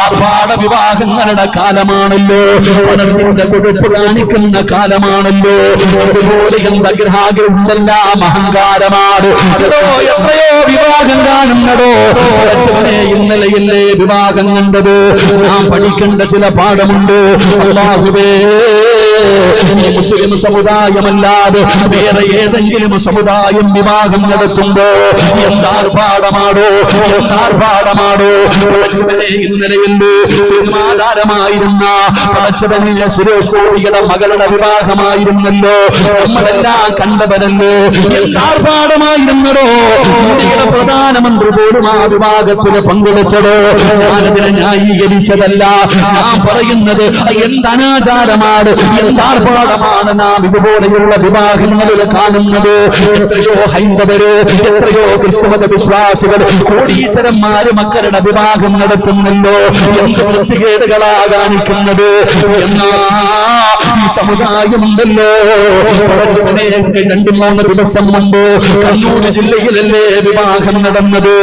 ആർഭാട വിവാഹങ്ങളുടെ കാലമാണല്ലോ. പണത്തിന്റെ കൊടുപ്പ് കാണിക്കുന്ന കാലമാണല്ലോ. അതുപോലെ എന്താ ഗ്രഹാഗ്രഹമെല്ലാം അഹങ്കാരമാണ്. എത്രയോ വിവാഹം കാണുന്നതോ പഠിച്ചവനെ ഇന്നലെയല്ലേ വിവാഹം കണ്ടത്? നാം പഠിക്കേണ്ട ചില പാഠമുണ്ട്. അള്ളാഹുവേ ഈ മുസ്ലിം സമുദായമല്ലാതെ വേറെ ഏതെങ്കിലും സമുദായം വിവാഹം നടത്തുമ്പോ എന്താർഭാടമാടോ എന്താർഭാടമാടോ ഇന്നലെ ഇന്നലെയല്ലേ സിനിമാതാരമായിരുന്ന പഠിച്ചവനെ സുരേഷ് ഗോപിയുടെ മകളുടെ വിവാഹമായിരുന്നല്ലോ. നമ്മളെല്ലാം കണ്ടവരല്ലോ? എന്താർഭാടമായിരുന്നടോ ഇന്ത്യയുടെ പ്രധാനമന്ത്രി പോലും ആ വിവാഹത്തിന് പങ്കെടുത്തതോ ഞാനതിനെ ന്യായീകരിച്ചതല്ല. ഞാൻ പറയുന്നത് എന്തനാചാരമാണ് എന്താർഭാടമാണ് നാം ഇതുപോലെയുള്ള വിവാഹങ്ങളിൽ കാണുന്നത്. എത്രയോ ഹൈന്ദവര് എത്രയോ ക്രിസ്തുമത വിശ്വാസികൾ കോടീശ്വരന്മാര് മക്കളുടെ വിവാഹം നടത്തുന്നല്ലോ. എന്ത് വൃത്തികേടുകളാ കാണിക്കുന്നത്? എന്നാ ഈ കുറച്ചുകൂടെ രണ്ടു മൂന്ന് ദിവസം മുമ്പ് കണ്ണൂർ ജില്ലയിലല്ലേ വിവാഹം നടന്നത്?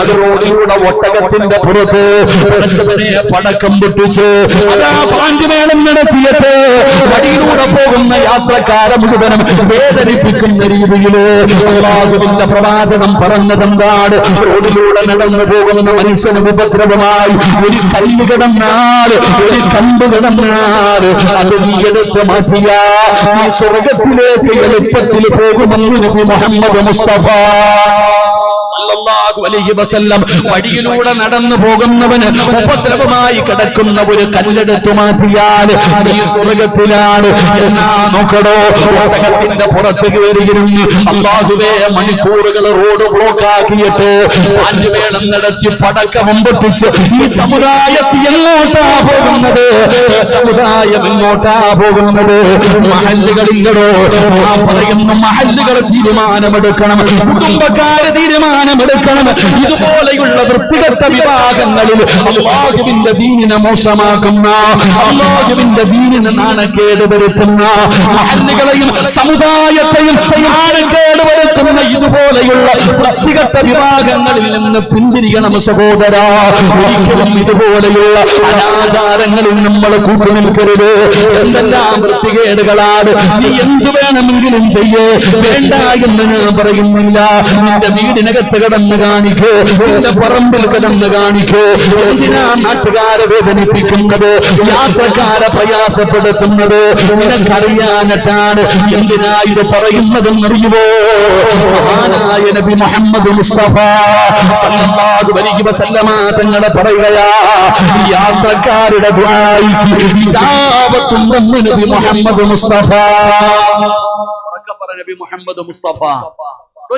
അത് റോഡിലൂടെ ഒട്ടകത്തിന്റെ പുറത്ത് കുറച്ചവനെ പടക്കം പൊട്ടിച്ച് അതാ പാഞ്ചുമേളം നടത്തിയിട്ട് വഴിയിലൂടെ പോകുന്ന യാത്രക്കാരെ മുഴുവനും വേദനിപ്പിക്കുന്ന രീതിയിൽ പ്രവാചകം പറഞ്ഞതെന്താണ്? റോഡിലൂടെ നടന്നു പോകുന്ന മനുഷ്യന് ഉപദ്രവമായി ഒരു കല്ല് കിടന്നാൽ ഒരു കമ്പ് കിടന്നാൽ അത് നീ എടുത്ത് മാറ്റിയ. നീ സ്വർഗത്തിലേക്ക് എളുപ്പത്തിൽ പോകുമെന്ന് നബി മുഹമ്മദ് മുസ്തഫ. വഴിയിലൂടെ നടന്നു പോകുന്നവന് ഉപദ്രവമായി കിടക്കുന്ന ഒരു കല്ലെടുത്തു മാറ്റിയാൽ നീ സ്വർഗത്തിലാണ്. നോക്കടോ ഒട്ടകത്തിന്റെ പുറത്ത് കയറിയിരുന്നു അള്ളാഹുവേ മണിക്കൂറുകൾ റോഡ് ബ്ലോക്ക് ആക്കിയിട്ട് പാൻവേളം നടത്തി പടക്കം പൊട്ടിച്ച് ഈ സമുദായത്തിൽ എങ്ങോട്ടാ പോകുന്നത്? ഈ സമുദായം എങ്ങോട്ടാ പോകുന്നത്? മഹല്ലുകളില്ലടോ ആ പറയുന്ന മഹല്ലുകൾ തീരുമാനമെടുക്കണം കുടുംബക്കാര് തീരുമാനമെടുക്കണം. ഇതുപോലെയുള്ള വൃത്തികെട്ട വിഭാഗങ്ങളിൽ അള്ളാഹുവിന്റെ ദീനിനെ മോശമാക്കുന്ന അള്ളാഹുവിന്റെ ദീനിന് നാണക്കേട് വരുത്തുന്ന സമുദായത്തെയും നാണക്കേട് വരുത്തുന്ന ഇതുപോലെയുള്ള വൃത്തികെട്ട വിഭാഗങ്ങളിൽ നിന്ന് പിന്തിരിയണം സഹോദര. ഒരിക്കലും ഇതുപോലെയുള്ള അനാചാരങ്ങളിൽ നമ്മൾ കൂട്ടുനിൽക്കരുത് എന്തെല്ലാം വൃത്തികേടുകളാണ്? നീ എന്തു വേണമെങ്കിലും ചെയ്യേ. വേണ്ട എന്ന് ഞാൻ പറയുന്നില്ല. നിന്റെ വീടിനകത്ത് കടന്ന് കാണിക്കോ. നിന്റെ പറമ്പിൽ കടന്ന് കാണിക്കോ. എന്തിനാ നാട്ടുകാരെ വേദനിപ്പിക്കുന്നത്? യാത്രക്കാരെ പ്രയാസപ്പെടുത്തുന്നത്? നിനക്കറിയാനിട്ടാണ് എന്തിനാ ഇത് പറയുന്നതെന്നറിയുമോ? നബി മുസ്തഫ സല്ലല്ലാഹു അലൈഹി വസല്ലമ തങ്ങളെ പറയുകയാ യാത്രക്കാരുടെ നബി മുസ്തഫ. നബി മുസ്തഫ.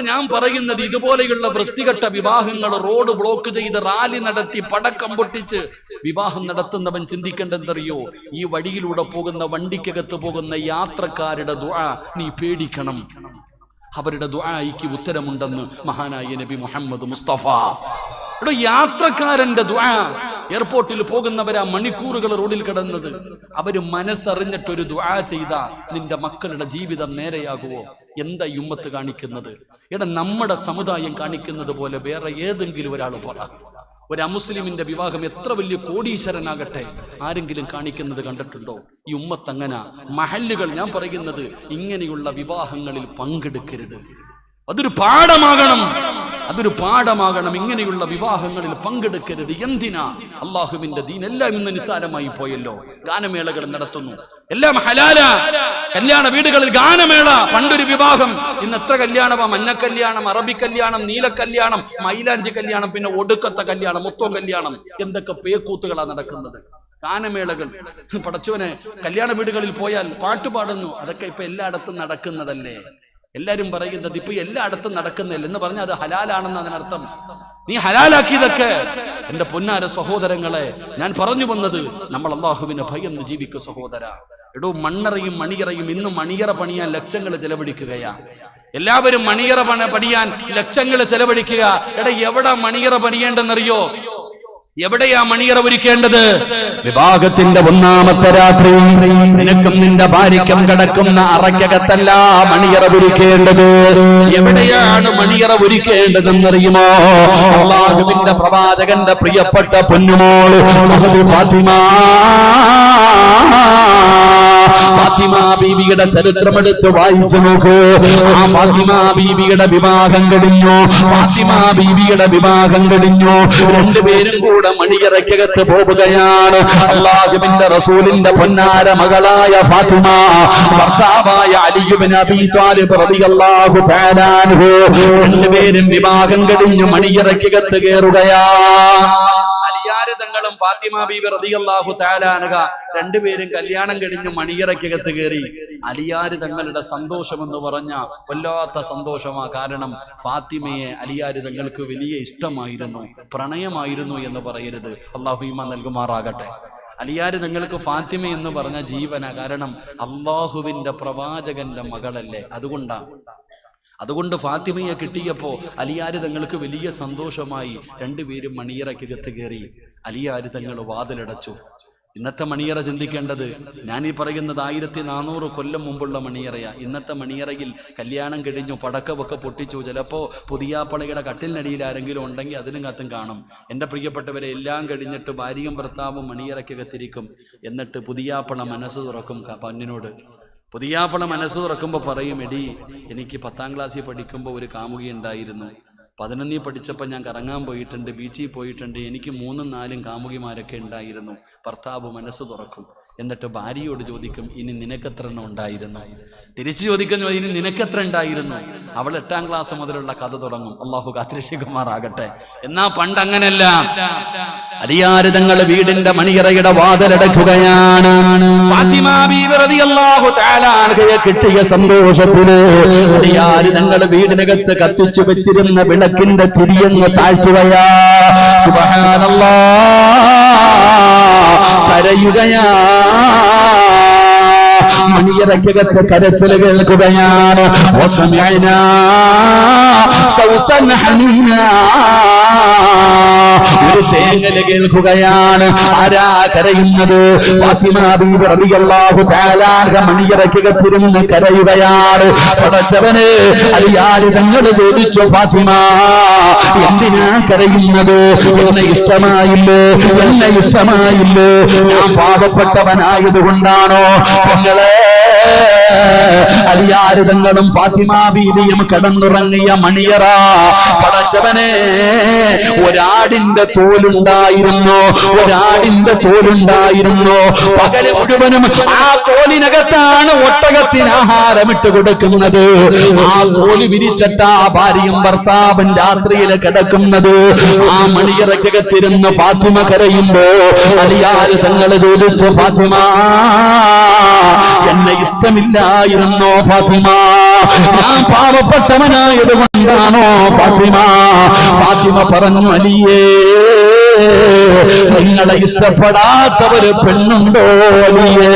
ഞാൻ പറയുന്നത് ഇതുപോലെയുള്ള വൃത്തികെട്ട വിവാഹങ്ങൾ റോഡ് ബ്ലോക്ക് ചെയ്ത് റാലി നടത്തി പടക്കം പൊട്ടിച്ച് വിവാഹം നടത്തുന്നവൻ ചിന്തിക്കേണ്ടെന്നറിയോ ഈ വഴിയിലൂടെ പോകുന്ന വണ്ടിക്കകത്ത് പോകുന്ന യാത്രക്കാരുടെ ദുആ നീ പേടിക്കണം. അവരുടെ ദുആയിക്ക് ഉത്തരമുണ്ടെന്ന് മഹാനായ നബി മുഹമ്മദ് മുസ്തഫ. ഇവിടെ യാത്രക്കാരന്റെ ദുആ. എയർപോർട്ടിൽ പോകുന്നവരാ മണിക്കൂറുകൾ റോഡിൽ കിടന്നത്. അവർ മനസ്സറിഞ്ഞിട്ടൊരു ദുആ ചെയ്ത നിന്റെ മക്കളുടെ ജീവിതം നേരെയാകുമോ എന്താ യുമ്മത്ത് കാണിക്കുന്നത്? എടാ നമ്മുടെ സമുദായം കാണിക്കുന്നത് പോലെ വേറെ ഏതെങ്കിലും ഒരാൾ പറ. ഒരു അമുസ്ലിമിന്റെ വിവാഹം എത്ര വലിയ കോടീശ്വരനാകട്ടെ? ആരെങ്കിലും കാണിക്കുന്നത് കണ്ടിട്ടുണ്ടോ? ഈ ഉമ്മത്തങ്ങന മഹല്ലുകൾ ഞാൻ പറയുന്നത് ഇങ്ങനെയുള്ള വിവാഹങ്ങളിൽ പങ്കെടുക്കരുത്. അതൊരു പാഠമാകണം. അതൊരു പാഠമാകണം. ഇങ്ങനെയുള്ള വിവാഹങ്ങളിൽ പങ്കെടുക്കരുത്. എന്തിനാ? അള്ളാഹുവിന്റെ ദീൻ എല്ലാം ഇന്ന് നിസ്സാരമായി പോയല്ലോ. ഗാനമേളകൾ നടത്തുന്നു. എല്ലാം ഹലാല. കല്യാണ വീടുകളിൽ ഗാനമേള. പണ്ടൊരു വിവാഹം. ഇന്ന് എത്ര കല്യാണമാ? മഞ്ഞ കല്യാണം അറബി കല്യാണം നീല കല്യാണം മൈലാഞ്ചി കല്യാണം പിന്നെ ഒടുക്കത്തെ കല്യാണം മൊത്തം കല്യാണം. എന്തൊക്കെ പേക്കൂത്തുകളാ നടക്കുന്നത്? ഗാനമേളകൾ. പടച്ചോനെ കല്യാണ വീടുകളിൽ പോയാൽ പാട്ട് പാടുന്നു. അതൊക്കെ ഇപ്പൊ എല്ലായിടത്തും നടക്കുന്നതല്ലേ? എല്ലാരും പറയുന്നത് ഇപ്പൊ എല്ലായിടത്തും നടക്കുന്നില്ല എന്ന് പറഞ്ഞാൽ അത് ഹലാലാണെന്ന് അതിനർത്ഥം. നീ ഹലാലാക്കിയതൊക്കെ എന്റെ പൊന്നാര സഹോദരങ്ങളെ ഞാൻ പറഞ്ഞു വന്നത് നമ്മൾ അള്ളാഹുവിനെ ഭയന്ന് ജീവിക്കും സഹോദര. എടോ മണ്ണറയും മണിയറയും ഇന്ന് മണിയറ പണിയാൻ ലക്ഷങ്ങൾ ചെലവഴിക്കുകയാ. എല്ലാവരും മണിയറ പണ പണിയാൻ ലക്ഷങ്ങൾ ചെലവഴിക്കുക. എടാ എവിടെ മണിയറ പണിയേണ്ടെന്നറിയോ? എവിടെയാ മണിയറ ഒരുക്കേണ്ടത്? വിവാഹത്തിന്റെ ഒന്നാമത്തെ രാത്രി. നിനക്കും നിന്റെ ഭാര്യക്കും കിടക്കുന്ന അറയ്ക്കകത്തല്ല മണിയറ ഒരുക്കേണ്ടത്. എവിടെയാണ് മണിയറ ഒരുക്കേണ്ടതെന്നറിയുമോ? അള്ളാഹുവിന്റെ പ്രവാചകന്റെ പ്രിയപ്പെട്ട പൊന്നുമോൾ ഫാത്തിമ. ഫാത്തിമ ബീബിയുടെ ചരിത്രം എടുത്ത് വായിച്ചു നോക്കൂ. ആ ഫാത്തിമ ബീബിയുടെ വിവാഹം കഴിഞ്ഞു. ഫാത്തിമ ബീബിയുടെ വിവാഹം കഴിഞ്ഞു. രണ്ടുപേരും കൂടെ മണിയറയ്ക്കകത്ത് പോവുകയാണ്. അള്ളാഹുബിന്റെ റസൂലിന്റെ പൊന്നാര മകളായ ഫാത്തിമ ഭർത്താവായ അലിയുബിൻ അബി താലിബ് റളിയല്ലാഹു തആല അൻഹു. രണ്ടുപേരും വിവാഹം കഴിഞ്ഞു മണിയറയ്ക്കകത്ത് കയറുകയാ. അലിയാര് തങ്ങളും ഫാത്തിമ ബീബി റളിയല്ലാഹു തആല അൻഹ രണ്ടുപേരും കല്യാണം കഴിഞ്ഞ് മണിയറയ്ക്കകത്ത് കയറി അലിയാര് തങ്ങളുടെ സന്തോഷമെന്ന് പറഞ്ഞ വല്ലാത്ത സന്തോഷമാ കാരണം ഫാത്തിമയെ അലിയാര് തങ്ങൾക്ക് വലിയ ഇഷ്ടമായിരുന്നു പ്രണയമായിരുന്നു എന്ന് പറയരുത്. അള്ളാഹു ഈമാൻ നൽകുമാറാകട്ടെ. അലിയാര് നിങ്ങൾക്ക് ഫാത്തിമ എന്ന് പറഞ്ഞ ജീവന കാരണം അള്ളാഹുവിന്റെ പ്രവാചകന്റെ മകളല്ലേ? അതുകൊണ്ടാ. അതുകൊണ്ട് ഫാത്തിമയെ കിട്ടിയപ്പോൾ അലിയാര് തങ്ങൾക്ക് വലിയ സന്തോഷമായി. രണ്ടുപേരും മണിയറയ്ക്കകത്ത് കയറി അലിയാര് തങ്ങൾ വാതിലടച്ചു. ഇന്നത്തെ മണിയറ ചിന്തിക്കേണ്ടത് ഞാൻ ഈ പറയുന്നത് ആയിരത്തി നാനൂറ് കൊല്ലം മുമ്പുള്ള മണിയറയാ. ഇന്നത്തെ മണിയറയിൽ കല്യാണം കഴിഞ്ഞു പടക്കമൊക്കെ പൊട്ടിച്ചു. ചിലപ്പോൾ പുതിയാപ്പളയുടെ കട്ടിലിനടിയിൽ ആരെങ്കിലും ഉണ്ടെങ്കിൽ അതിനും കത്തും കാണും. എന്റെ പ്രിയപ്പെട്ടവരെ എല്ലാം കഴിഞ്ഞിട്ട് ഭാര്യയും ഭർത്താവും മണിയറയ്ക്കകത്തിരിക്കും. എന്നിട്ട് പുതിയാപ്പള മനസ്സ് തുറക്കും പന്നിനോട് പുതിയാപ്പള മനസ്സ് തുറക്കുമ്പോൾ പറയും എടി എനിക്ക് പത്താം ക്ലാസ്സിൽ പഠിക്കുമ്പോൾ ഒരു കാമുകി ഉണ്ടായിരുന്നു. പതിനൊന്നിൽ പഠിച്ചപ്പോൾ ഞാൻ കറങ്ങാൻ പോയിട്ടുണ്ട് ബീച്ചിൽ പോയിട്ടുണ്ട്. എനിക്ക് മൂന്നും നാലും കാമുകിമാരൊക്കെ ഉണ്ടായിരുന്നു. ഭർത്താവ് മനസ്സ് തുറക്കും. എന്നിട്ട് ഭാര്യയോട് ചോദിക്കും ഇനി നിനക്കെത്ര എണ്ണം ഉണ്ടായിരുന്നു? തിരിച്ചു ചോദിക്കുന്നു ഇനി നിനക്കെത്ര ഉണ്ടായിരുന്നു? അവൾ എട്ടാം ക്ലാസ് മുതലുള്ള കഥ തുടങ്ങും. അള്ളാഹു കാത്തിരക്ഷിക്കുമാറാകട്ടെ. എന്നാ പണ്ട് അങ്ങനല്ല അലിയാര് തങ്ങൾ വീടിന്റെ മണിയറയുടെ വാതിലടക്കുകയാണ് കിട്ടിയ സന്തോഷത്തിൽ അലിയാര് തങ്ങൾ വീടിനകത്ത് കത്തിച്ചു വെച്ചിരുന്ന വിളക്കിന്റെ തിരിയങ്ങ് താഴ്ത്തുകയാ. സുബ്ഹാനല്ലാ. കരയുകയാ. മണിയറയ്ക്കകത്ത് കരച്ചിൽ കേൾക്കുകയാണ് വസമഅനാ സൗത്തൻ ഹനീനാ. ഒരു തേങ്ങ കേൾക്കുകയാണ് ആരാ കരയുന്നത്? മണിയറയ്ക്കകത്തിരുന്ന് കരയുകയാണ്. പടച്ചവന് അലിയാര് തങ്ങൾ ചോദിച്ചു ഫാത്തിമ എന്തിനാ കരയുന്നത്? എന്നെ ഇഷ്ടമായില്ലേ? എന്നെ ഇഷ്ടമായില്ലേ? ഞാൻ പാവപ്പെട്ടവനായത് കൊണ്ടാണോ തങ്ങളെ അലിയാര് തങ്ങളും ഫാത്തിമ ബീബിയും കിടന്നുറങ്ങിയ മണിയറ പടച്ചവനെ ഒരാടിന്റെ തോലുണ്ടായിരുന്നു. ഒരാടിന്റെ തോലുണ്ടായിരുന്നു. പകൽ മുഴുവനും ആ തോലിനകത്താണ് ഒട്ടകത്തിന് ആഹാരം ഇട്ട് കൊടുക്കുന്നത്. ആ തോൽ ആ ഭാര്യയും ഭർത്താവും രാത്രിയിൽ കിടക്കുന്നത്. ആ മണിയറക്കകത്തിരുന്ന് ഫാത്തിമ കരയുമ്പോ അലിയാര് തങ്ങൾ ചോദിച്ചു ഫാത്തിമ എന്നെ ഇഷ്ടമില്ലായിരുന്നോ ഫാത്തിമ. ഞാൻ പാവപ്പെട്ടവനായത് കൊണ്ടാണോ ഫാത്തിമ? ഫാത്തിമ പറഞ്ഞു അലിയേ Hallelujah. നിങ്ങളെ ഇഷ്ടപ്പെടാത്തവര് പെണ്ണുണ്ടോ അലിയേ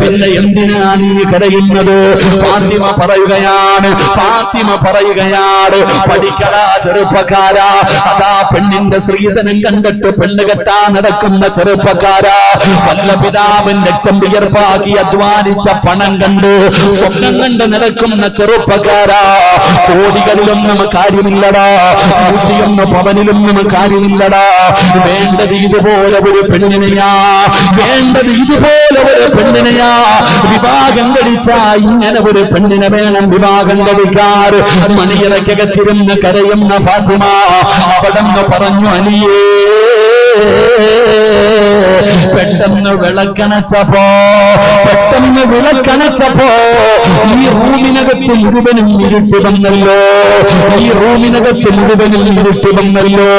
പിന്നെ എന്തിനാ നീ കരയുന്നത്? ഫാത്തിമ പറയുകയാണ് ഫാത്തിമ പറയുകയാണ് പഠിക്കടാ ചെറുപ്പക്കാരാ അതാ പെണ്ണിന്റെ സ്ത്രീധനം കണ്ടിട്ട് പെണ്ണ് കെട്ടാൻ നടക്കുന്ന ചെറുപ്പക്കാരാ. വല്ല പിതാവൻ രക്തം വിയർപ്പാക്കി അധ്വാനിച്ച പണം കണ്ട് സ്വപ്നം കണ്ട് നടക്കുന്ന ചെറുപ്പക്കാരാ. കോടികളിലൊന്നും കാര്യമില്ലടാ. നൂറ്റിയൊന്ന് പവനിലൊന്നും കാര്യമില്ലടാ. വേണ്ടത് ഇതുപോലെ ഒരു പെണ്ണിനെയാ വേണ്ടത് ഇതുപോലെ ഒരു പെണ്ണിനെയാ. വിവാഹം കഴിച്ച ഇങ്ങനെ ഒരു പെണ്ണിനെ വേണം വിവാഹം കഴിക്കാർ മണിയറയ്ക്കകത്തിരുന്ന് കരയുന്ന ഫാത്തിമ അവിടെ പറഞ്ഞു അലിയേ പെട്ടെന്ന് വിളക്കണച്ചപ്പോ പെട്ടെന്ന് വിളക്കണച്ചപ്പോ ഈ റൂമിനകത്ത് മുഴുവനും ഇരുട്ട് വന്നല്ലോ ഈ റൂമിനകത്ത് മുഴുവനും ഇരുട്ട് വന്നല്ലോ.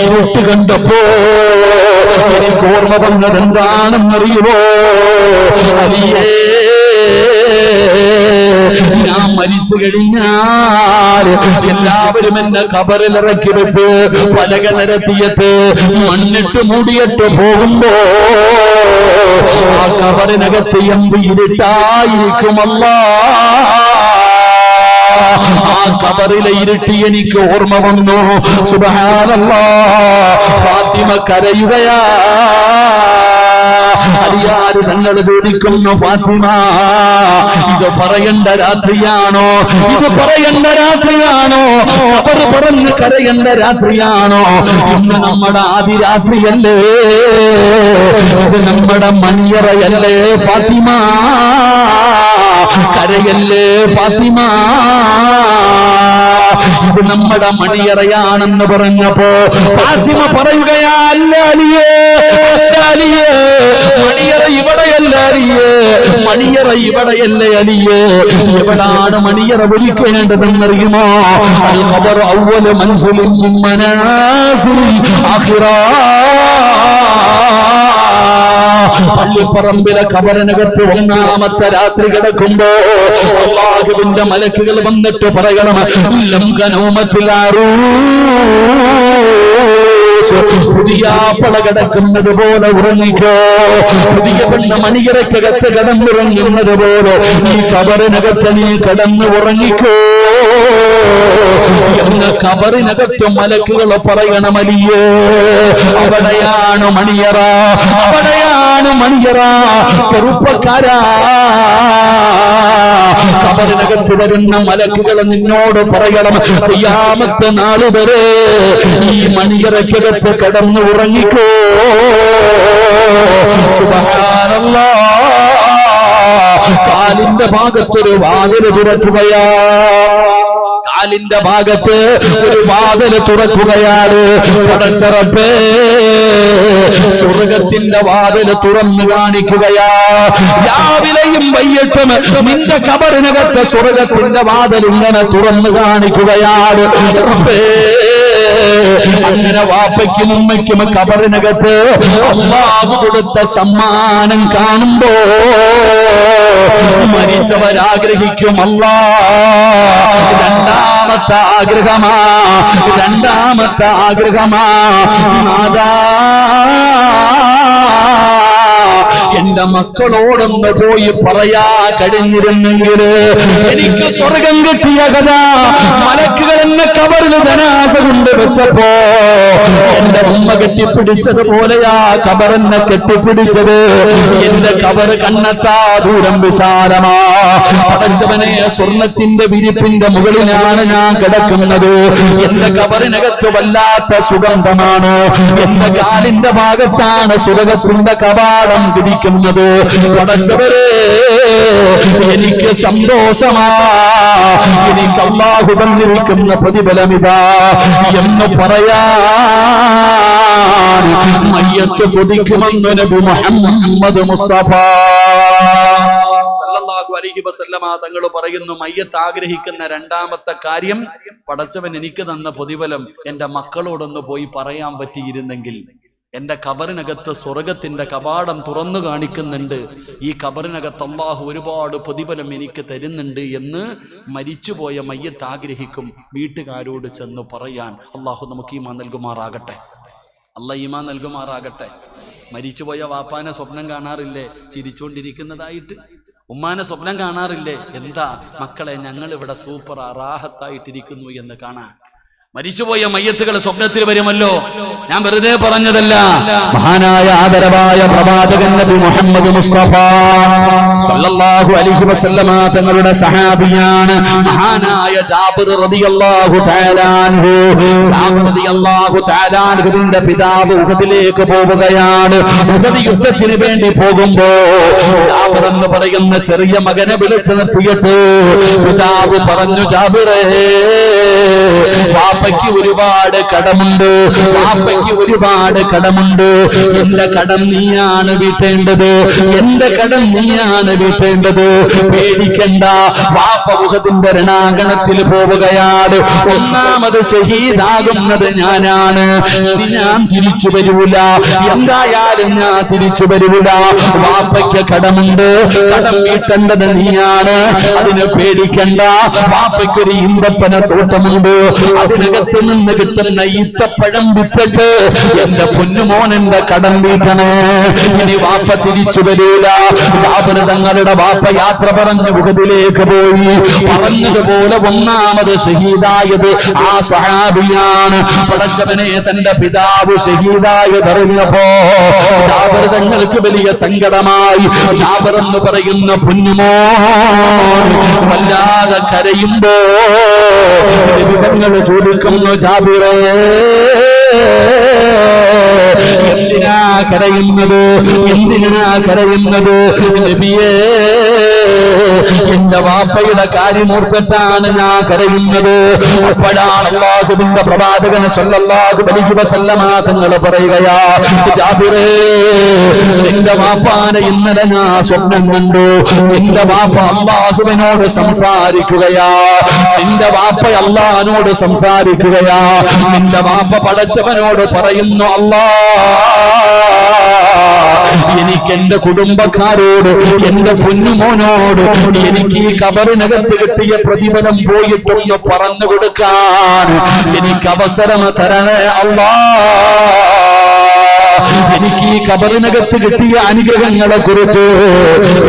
ഇരുട്ട് കണ്ടപ്പോ എനിക്ക് ഓർമ്മ വന്നത് എന്താണെന്നറിയുമോ അലിയേ ഞാൻ മരിച്ചു കഴിഞ്ഞാൽ എല്ലാവരും എന്നെ കബറിൽ ഇറക്കി വെച്ച് പലക നിരത്തിയിട്ട് മണ്ണിട്ട് മൂടിയിട്ട് പോകുമ്പോ ആ കബറിനകത്ത് എന്ത് ഇരുട്ടായിരിക്കുമല്ല. ആ കബറിലെ ഇരുട്ടി എനിക്ക് ഓർമ്മ വന്നു. സുബഹാനല്ലാ ഫാത്തിമ കരയുകയാ. അലിയാര് തങ്ങൾ ചോദിക്കുന്നു ഫാത്തിമ ഇത് പറയേണ്ട രാത്രിയാണോ? ഇത് പറയേണ്ട രാത്രിയാണോ? അവർ തുറന്ന് കരയേണ്ട രാത്രിയാണോ? ഇന്ന് നമ്മുടെ ആദ്യ രാത്രിയല്ലേ? ഇത് നമ്മുടെ മണിയറയല്ലേ ഫാത്തിമ? കരയല്ലേ ഫാത്തിമ? ഇത് നമ്മുടെ മണിയറയാണെന്ന് പറഞ്ഞപ്പോ ഫാത്തിമ പറയുകയാണ് മണിയറ ഇവിടെയല്ല മണിയറ വിളിക്കേണ്ടതെന്നറിയുമോ? അൽ ഖബർ അവ്വല മൻസിലിൻ മിൻ പള്ളിപ്പറമ്പിലെ കബറിനകത്ത് ഒന്നാമത്തെ രാത്രി കിടക്കുമ്പോ അള്ളാഹുവിന്റെ മലക്കുകൾ വന്നിട്ട് പറയണം ലംഘനവുമത്തിലാറൂ പുതിയ പള കിടക്കുന്നത് പോലെ ഉറങ്ങിക്കോ. പുതിയ പെണ്ണ മണികരക്കകത്ത് കിടന്നുറങ്ങുന്നത് പോലെ ഈ കബറിനകത്ത് നീ കിടന്ന് ഉറങ്ങിക്കോ. എന്ന് കബറിനകത്ത് മലക്കുകൾ പറയണമലിയേ അവിടെയാണ് മണിയറ. അവിടെയാണ് മണിയറ. ചെറുപ്പക്കാരാ. കബറിനകത്ത് വരുന്ന മലക്കുകൾ നിന്നോട് പറയണം ചെയ്യാമത്തെ നാൾ വരെ ഈ മണിയറക്കകത്ത് കിടന്ന് ഉറങ്ങിക്കോ. കാലിന്റെ ഭാഗത്തൊരു വാതിൽ തുറക്കുകയാ. കാലിന്റെ ഭാഗത്ത് ഒരു വാതിൽ തുറക്കുകയാണ്. സ്വർഗത്തിന്റെ വാതിൽ തുറന്നു കാണിക്കുകയാ. രാവിലെയും വൈകിട്ടും നിന്റെ കബറിനകത്ത് സ്വർഗത്തിന്റെ വാതിൽ ഇങ്ങനെ തുറന്നു കാണിക്കുകയാണ്. റബ്ബേ. അങ്ങനെ വാപ്പയ്ക്കും ഉമ്മയ്ക്കും കബറിനകത്ത് അള്ളാഹു കൊടുത്ത സമ്മാനം കാണുമ്പോ മരിച്ചവരാഗ്രഹിക്കും അല്ലാ രണ്ടാമത്തെ ആഗ്രഹമാ. രണ്ടാമത്തെ ആഗ്രഹമാ. നാദാ. എന്റെ മക്കളോടൊന്ന് പോയി പറയാ കഴിഞ്ഞിരുന്നെങ്കിൽ എനിക്ക് സ്വർഗം കിട്ടിയ കഥ. മലക്കുകൾ എന്നെ കബറിന് ധനാശ കൊണ്ട് വെച്ചപ്പോ എന്റെ ഉമ്മ കെട്ടിപ്പിടിച്ചത് കെട്ടിപ്പിടിച്ചതുപോലെയാ കബറെന്നെ കെട്ടിപ്പിടിച്ചത്. എന്റെ കബറ് കണ്ണെത്താ ദൂരം വിശാലമാ. പടച്ചവനെ സ്വർണത്തിന്റെ വിരിപ്പിന്റെ മുകളിലാണ് ഞാൻ കിടക്കുന്നത്. എന്റെ കബറിനകത്ത് വല്ലാത്ത സുഗന്ധമാണ്. എന്റെ കാലിന്റെ ഭാഗത്താണ് സുരകത്തിന്റെ കവാടം പിടിക്കുന്നത്. പടച്ചവരെ എനിക്ക് സന്തോഷമാ. എനിക്ക് അള്ളാഹു തന്നിരിക്കുന്ന പ്രതിഫലമിതാ എന്ന് പറയാ മയ്യത്ത് കൊതിക്കുമെന്ന് നബി മുഹമ്മദ് മുസ്തഫ. സല്ലല്ലാഹു അലൈഹി വസല്ലമ തങ്ങൾ പറയുന്നു മയ്യത്ത് ആഗ്രഹിക്കുന്ന രണ്ടാമത്തെ കാര്യം പടച്ചവൻ എനിക്ക് തന്ന പ്രതിഫലം എന്റെ മക്കളോടൊന്ന് പോയി പറയാൻ പറ്റിയിരുന്നെങ്കിൽ. എന്റെ കബറിനകത്ത് സ്വർഗത്തിന്റെ കവാടം തുറന്നു കാണിക്കുന്നുണ്ട്. ഈ കബറിനകത്ത് അള്ളാഹു ഒരുപാട് പ്രതിഫലം എനിക്ക് തരുന്നുണ്ട് എന്ന് മരിച്ചുപോയ മയ്യത്ത് ആഗ്രഹിക്കും. വീട്ടുകാരോട് ചെന്ന് പറയാൻ അള്ളാഹു നമുക്ക് ഈമാ നൽകുമാറാകട്ടെ. അല്ല ഈമാ നൽകുമാറാകട്ടെ. മരിച്ചുപോയ വാപ്പാനെ സ്വപ്നം കാണാറില്ലേ? ചിരിച്ചുകൊണ്ടിരിക്കുന്നതായിട്ട് ഉമ്മാനെ സ്വപ്നം കാണാറില്ലേ? എന്താ മക്കളെ ഞങ്ങൾ ഇവിടെ സൂപ്പർ റാഹത്തായിട്ടിരിക്കുന്നു എന്ന് കാണാൻ. മരിച്ചുപോയ മയ്യത്തുകൾ സ്വപ്നത്തിൽ വരുമല്ലോ. ഞാൻ വെറുതെ പറഞ്ഞതല്ല. മഹാനായ ആദരവായ പ്രവാചകൻ നബി മുഹമ്മദ് മുസ്തഫ സല്ലല്ലാഹു അലൈഹി വസല്ലമ തങ്ങളുടെ സഹാബിയാണ്. മഹാനായ ജാബിർ റളിയല്ലാഹു തആല അൻഹു. ജാബിർ റളിയല്ലാഹു തആല അൻഹുവിന്റെ പിതാവ് ഉഹദിലേക്ക് പോവുകയാണ്. ഉഹദ് യുദ്ധത്തിന് വേണ്ടി പോകുമ്പോൾ ജാബിർ എന്ന് പറയുന്ന ചെറിയ മകനെ വിളിച്ചു നിർത്തിയിട്ട് പിതാവ് പറഞ്ഞു ജാബിറേ വാപ്പയ്ക്ക് ഒരുപാട് കടമുണ്ട്. വാപ്പയ്ക്ക് ഒരുപാട് കടമുണ്ട്. എന്റെ കടം നീയാണ് വീട്ടേണ്ടത്. എന്റെ കടം നീയാണ് വീട്ടേണ്ടത്. പേടിക്കണ്ട. വാപ്പ മുഖത്തിന്റെ രണാങ്കണത്തിൽ പോവുകയാണ്. ഒന്നാമത് ഷഹീദാകുന്നത് ഞാനാണ്. ഇനി ഞാൻ തിരിച്ചു വരൂല. എന്തായാലും ഞാൻ തിരിച്ചു വരൂല. വാപ്പയ്ക്ക് കടമുണ്ട്. കടം വീട്ടേണ്ടത് നീയാണ്. അതിന് പേടിക്കണ്ട. വാപ്പയ്ക്കൊരു ഇന്ദപ്പന തോട്ടമുണ്ട്. അതിനകത്ത് നിന്ന് കിട്ടുന്ന ഈത്തപ്പഴം വിട്ടിട്ട് എന്റെ പൊന്നുമോൻ എന്റെ കടം വീട്ടണേ. ഇനി വാപ്പ തിരിച്ചു വരൂല. ജാബിന് തങ്ങളുടെ വാപ്പ യാത്ര പറഞ്ഞ മുഖത്തിലേക്ക് പോയി. പറഞ്ഞതുപോലെ ഒന്നാമത് ഷഹീദായത് ആ സഹാബിയാണ് പടച്ചവനെ തന്റെ പിതാവ് ഷഹീദായതറിഞ്ഞപ്പോ ജാബർ തങ്ങൾക്ക് വലിയ സങ്കടമായി. ജാബർ എന്ന് പറയുന്ന പൊന്നുമോ വല്ലാതെ കരയുമ്പോ വിധങ്ങൾ ചോദിക്കുന്നു ജാബിറേ. എന്തിനാ കരയുന്നത്? എന്തിനാ കരയുന്നത്? നബിയേ. എന്റെ വാപ്പയുടെ കാര്യമൂർത്തിട്ടാണ് ഞാൻ കരയുന്നത്. അപ്പോഴാണ് അള്ളാഹുവിന്റെ പ്രവാചകൻ സല്ലല്ലാഹു അലൈഹി വസല്ലമ തങ്ങൾ പറയുകയാ ജാബിറേ എന്റെ വാപ്പാനെ ഇന്നലെ ഞാൻ സ്വപ്നം കണ്ടു. എന്റെ വാപ്പ അള്ളാഹുവിനോട് സംസാരിക്കുകയാ. നിന്റെ വാപ്പ അള്ളഹാനോട് സംസാരിക്കുകയാ. നിന്റെ വാപ്പ പടച്ചവനോട് പറയുന്നു അല്ലാ എനിക്ക് എന്റെ കുടുംബക്കാരോട് എന്റെ പൊന്നുമോനോട് എനിക്ക് ഈ കബറിനകത്ത് കിട്ടിയ പ്രതിഫലം പോയിട്ടൊന്ന് പറഞ്ഞു കൊടുക്കാൻ. എനിക്ക് അവസരം തരണേ അല്ലാ എനിക്ക് ഈ കബറിനകത്ത് കിട്ടിയ അനുഗ്രഹങ്ങളെ കുറിച്ച്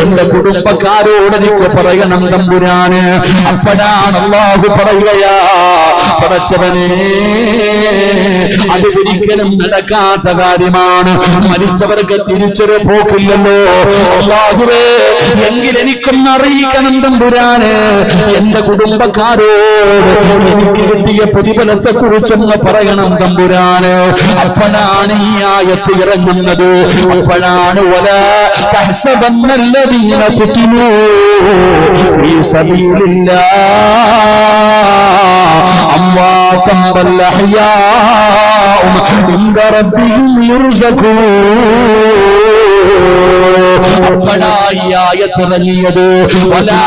എന്റെ കുടുംബക്കാരോട് എനിക്ക് പറയണം തമ്പുരാന്. അപ്പോഴാണ് അള്ളാഹു പറയുകയാ പടച്ചവനെ അത് ഒരിക്കലും നടക്കാത്ത കാര്യമാണ്. മരിച്ചവർക്ക് തിരിച്ചൊരു പോക്കില്ലല്ലോ. അല്ലാഹുവേ എങ്കിൽ എനിക്കൊന്ന് അറിയിക്കണം തമ്പുരാന്. എന്റെ കുടുംബക്കാരോട് എനിക്ക് കിട്ടിയ പ്രതിഫലത്തെ കുറിച്ചൊന്ന് പറയണം തമ്പുരാന്. അപ്പോഴാണ് ഈ ആയത്ത് ഇറങ്ങുന്നത്. അപ്പോഴാണ് വല തഹ്സബന്നല്ലദീന ഫുതിനൂ ഫീ സബീലില്ലാഹ് അംവാതം ബൽ അഹ്യാഉം ഇൻദ റബ്ബിഹിം യുർസഖൂൻ ആയത്തിറങ്ങിയത് വലാ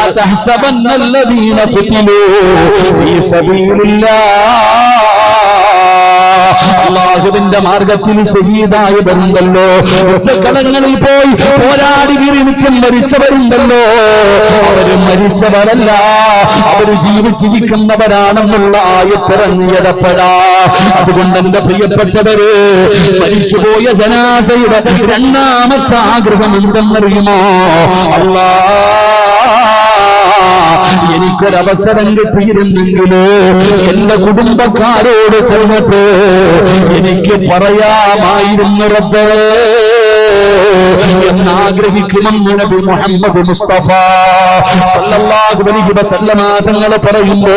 അള്ളാഹുവിന്റെ മാർഗത്തിൽ ഷഹീദായവരുണ്ടല്ലോ യുദ്ധക്കളങ്ങളിൽ പോയി പോരാടി വിരമിക്കും മരിച്ചവരുണ്ടല്ലോ. അവർ മരിച്ചവരല്ല അവർ ജീവിച്ചിരിക്കുന്നവരാണെന്നുള്ള ആയത്തിറങ്ങിയതപ്പെടാ അതുകൊണ്ട് എന്റെ പ്രിയപ്പെട്ടവര് മരിച്ചുപോയ ജനാസയുടെ രണ്ടാമത്തെ ആഗ്രഹം എന്തെന്നറിയുമോ? അല്ലാ എനിക്കൊരവസരം കിട്ടിയിരുന്നെങ്കിലോ എന്റെ കുടുംബക്കാരോട് ചെന്നിട്ട് എനിക്ക് പറയാമായിരുന്നു റബ്ബേ. നബി മുഹമ്മദ് മുസ്തഫ സല്ലല്ലാഹു അലൈഹി വസല്ലമ പറയുമ്പോ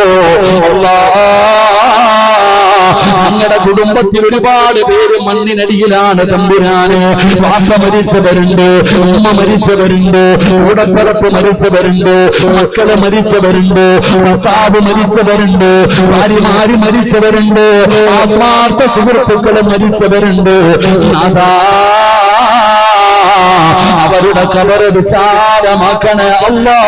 ഞങ്ങളുടെ കുടുംബത്തിൽ ഒരുപാട് പേര് മണ്ണിനടിയിലാണ് തമ്പുരാന്. വാപ്പ മരിച്ചവരുണ്ട് ഉമ്മ മരിച്ചവരുണ്ട് കൂടപ്പിറപ്പ് മരിച്ചവരുണ്ട് മക്കൾ മരിച്ചവരുണ്ട് ഭർത്താവ് മരിച്ചവരുണ്ട് ഭാര്യമാര് മരിച്ചവരുണ്ട് ആത്മാർത്ഥ സുഹൃത്തുക്കൾ മരിച്ചവരുണ്ട്. നാദാ അവരുടെ കബറ് വിശാലമാക്കണേ അല്ലാ.